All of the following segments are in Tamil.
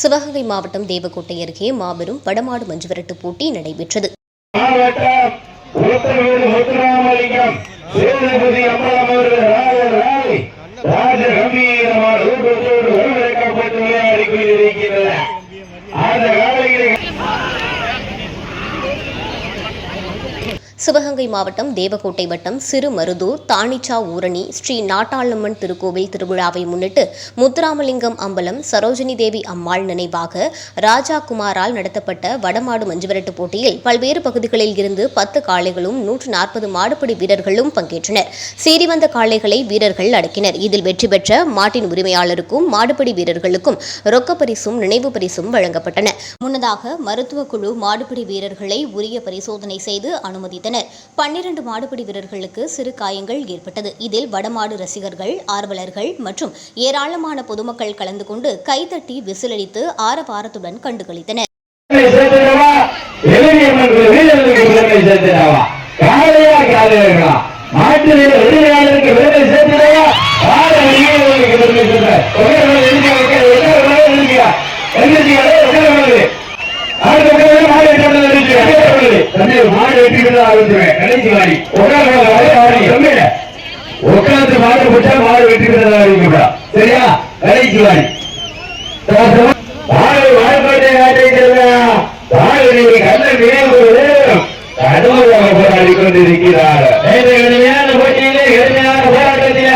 சிவகங்கை மாவட்டம் தேவக்கோட்டை அருகே மாபெரும் வடமாடு மஞ்சுவிரட்டு போட்டி நடைபெற்றது. ராஜ கம்பீரமாக சிவகங்கை மாவட்டம் தேவக்கோட்டை வட்டம் சிறுமருதூர் தானிச்சா ஊரணி ஸ்ரீ நாட்டாளம்மன் திருக்கோவில் திருவிழாவை முன்னிட்டு முத்துராமலிங்கம் அம்பலம் சரோஜினி தேவி அம்மாள் நினைவாக ராஜா குமாரால் நடத்தப்பட்ட வடமாடு மஞ்சுவிரட்டு போட்டியில் பல்வேறு பகுதிகளில் இருந்து பத்து காளைகளும் நூற்று நாற்பது மாடுபிடி வீரர்களும் பங்கேற்றனர். சீறி வந்த காளைகளை வீரர்கள் அடக்கினர். இதில் வெற்றி பெற்ற மாட்டின் உரிமையாளருக்கும் மாடுபிடி வீரர்களுக்கும் ரொக்க பரிசும் நினைவு பரிசும் வழங்கப்பட்டன. முன்னதாக மருத்துவ குழு மாடுபிடி வீரர்களை உரிய பரிசோதனை செய்து அனுமதித்தனர். பன்னிரண்டு மாடுபிடி வீரர்களுக்கு சிறு காயங்கள் ஏற்பட்டது. இதில் வடமாடு ரசிகர்கள் ஆர்வலர்கள் மற்றும் ஏராளமான பொதுமக்கள் கலந்து கொண்டு கைதட்டி விசிலடித்து ஆரவாரத்துடன் கண்டுகளித்தனர். சேர்த்துடவா? தம்பி, மாடு வெட்டி ஆரம்பிச்சுவேன் கடைசி வாடி ஒரே உட்காந்து மாடு போட்டா மாடு வெட்டி ஆரம்பிக்கப்படா சரியா கடைசி வாடி வாழை வாய்ப்பாட்டை காட்டுகிறதா வாழை நீங்கள் கண்ண நினைவு கடுமையாக போராடி கொண்டிருக்கிறார் கடுமையான போட்டியிலே கடுமையான போராட்டத்தில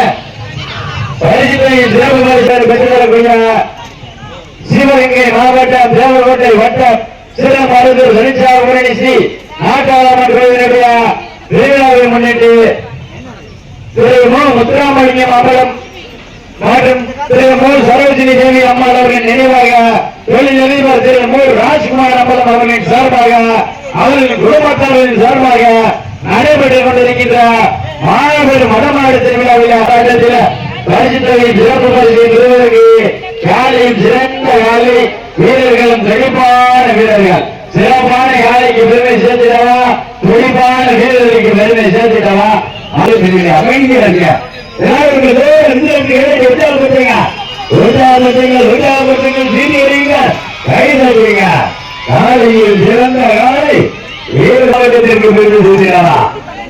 பரிசுத்தை சிவகுமார் பெற்றுத்தரக்கூடிய சிவகங்கை மாவட்டம் தேவகோட்டை வட்டம் சிறமருந்தூர் மருந்து உரணி ஸ்ரீ நாட்டாளம்மன் கோவிலுடைய திருவிழாவை முன்னிட்டு திரு மு. முத்துராமலிங்கம் அம்பலம் மற்றும் திரு மு. சரோஜினி தேவி அம்மாள் அவர்களின் நினைவாக தொழிலதிபர் திரு மு. ராஜ்குமார் அம்பலம் அவர்களின் சார்பாக அவர்களின் குடும்பத்தார்களின் சார்பாக நடைபெற்றுக் கொண்டிருக்கின்ற மாணவர் மடமாடு திருவிழாவில் ஆட்டத்தில் பரிசு தொகை சிறப்பு பரிசு பெறுவதற்கு காலையில் சிறந்த காலை வீரர்களும் செழிப்பான வீரர்கள் சிறப்பான காலைக்கு பெருமை சேர்த்திடவா பேரவைக்கு வீரர்களுக்கு சேர்த்துட்டவா? அது பெரிய அமைதியா இருக்க எல்லாரும் உற்சாகப்படுத்துங்க உற்சாகப்படுத்துங்க உற்சாகப்படுத்துங்க சீனி வரீங்க கை தட்டுவீங்க காலையில் சிறந்த காலை வீர மாவட்டத்திற்கு பெருமை சேர்த்திடவா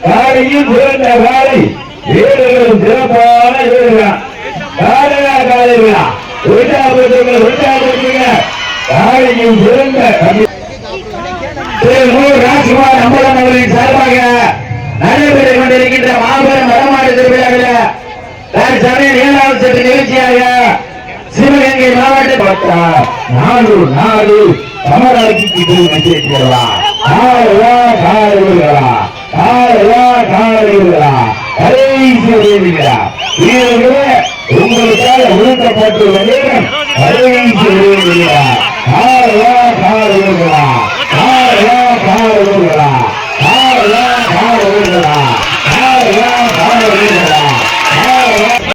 காலையில் சிறந்த காலை வீரர்களும் சிறப்பான வீரர்கள். காலையா காலையா? காலையில் சிறந்த ராஜ்குமார் அம்பலம் அவர்களின் சார்பாக நடைபெற்று கொண்டிருக்கின்ற மாபெரும் வடமாடு திருவிழாவில் தற்சமயம் ஏழாவது சுற்று நிகழ்ச்சியாக சிவகங்கை மாவட்ட பட்டா நாடு நாடு தமிழகத்துக்கு வச்சிருக்கிறா காலையா காலையா காலையா காலையா